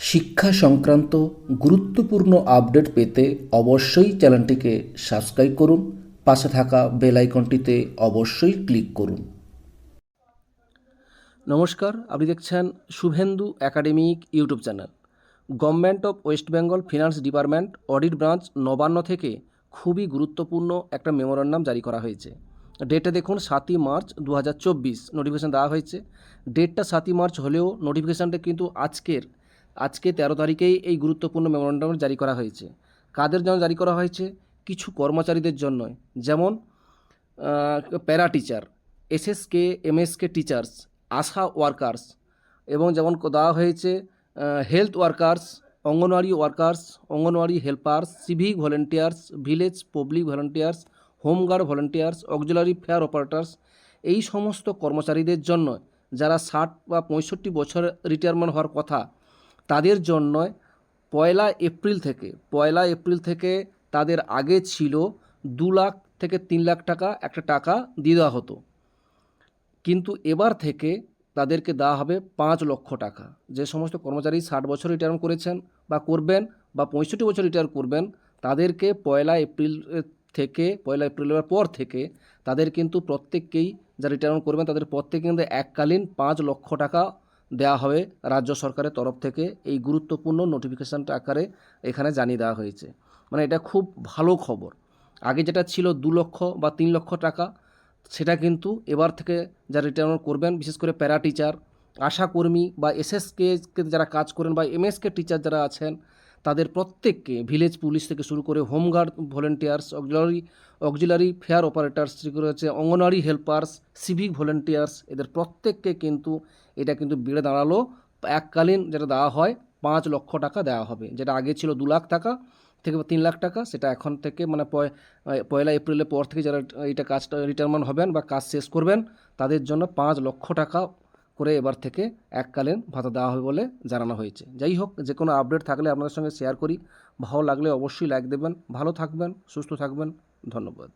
শিক্ষা সংক্রান্ত গুরুত্বপূর্ণ আপডেট পেতে অবশ্যই চ্যানেলটিকে সাবস্ক্রাইব করুন, পাশে থাকা বেল আইকনটিতে অবশ্যই ক্লিক করুন। নমস্কার, আপনি দেখছেন Suvendu academic YouTube channel. Government of West Bengal finance department audit branch Nabanna থেকে খুবই গুরুত্বপূর্ণ একটা মেমোরান্ডাম জারি করা হয়েছে। ডেটে দেখুন সাতই মার্চ দু হাজার চব্বিশ, নোটিফিকেশান দেওয়া হয়েছে। ডেটটা সাতই মার্চ হলেও নোটিফিকেশানটা কিন্তু আজকের আজকে তেরো তারিখেই এই গুরুত্বপূর্ণ মেমোরান্ডাম জারি করা হয়েছে। কাদের জন্য জারি করা হয়েছে? কিছু কর্মচারীদের জন্য, যেমন para teacher, SSK, MSK teachers, ASHA workers এবং যেমন দেওয়া হয়েছে health workers, anganwadi workers, anganwadi helpers, civic volunteers, village public volunteers home guard volunteers, auxiliary fire operators এই সমস্ত কর্মচারীদের জন্য যারা ষাট বা পঁয়ষট্টি বছর রিটায়ারমেন্ট হওয়ার কথা তাদের জন্য পয়লা এপ্রিল থেকে, পয়লা এপ্রিল থেকে তাদের আগে ছিল দু লাখ থেকে তিন লাখ টাকা একটা টাকা দিয়ে দেওয়া হতো। কিন্তু এবার থেকে তাদেরকে দেওয়া হবে পাঁচ লক্ষ টাকা। যে সমস্ত কর্মচারী ষাট বছর রিটায়ার করেছেন বা করবেন বা পঁয়ষট্টি বছর রিটায়ার করবেন, তাদেরকে পয়লা এপ্রিল থেকে, পয়লা এপ্রিলের পর থেকে তাদের কিন্তু প্রত্যেককেই যারা রিটায়ার করবেন, তাদের প্রত্যেকে কিন্তু এককালীন পাঁচ লক্ষ টাকা দেওয়া হবে রাজ্য সরকারের তরফ থেকে এই গুরুত্বপূর্ণ নোটিফিকেশানটা আকারে এখানে জানিয়ে দেওয়া হয়েছে। মানে এটা খুব ভালো খবর। আগে যেটা ছিল দু লক্ষ বা তিন লক্ষ টাকা, সেটা কিন্তু এবার থেকে যারা রিটায়ারমেন্ট করবেন, বিশেষ করে প্যারা টিচার আশাকর্মী বা এসএসকে যারা কাজ করেন বা এমএসকে টিচার যারা আছেন, তাদের প্রত্যেককে ভিলেজ পুলিশ থেকে শুরু করে home guard volunteers auxiliary auxiliary fair operators হচ্ছে অঙ্গনওয়াড়ি হেল্পার্স, সিভিক ভলেন্টিয়ার্স, এদের প্রত্যেককে কিন্তু এটা কিন্তু বেড়ে দাঁড়াল। এককালীন যেটা দেওয়া হয়, পাঁচ লক্ষ টাকা দেওয়া হবে। যেটা আগে ছিল দু লাখ টাকা থেকে তিন লাখ টাকা, সেটা এখন থেকে মানে পয়- পয়লা এপ্রিলের পর থেকে যারা এটা কাজটা রিটায়ারমেন্ট হবেন বা কাজ শেষ করবেন, তাদের জন্য পাঁচ লক্ষ টাকা করে এবার থেকে এককালীন ভাতা দেওয়া হবে বলে জানানো হয়েছে। যাই হোক, যে কোনো আপডেট থাকলে আপনাদের সঙ্গে শেয়ার করি। ভালো লাগলে অবশ্যই লাইক দেবেন। ভালো থাকবেন, সুস্থ থাকবেন। ধন্যবাদ।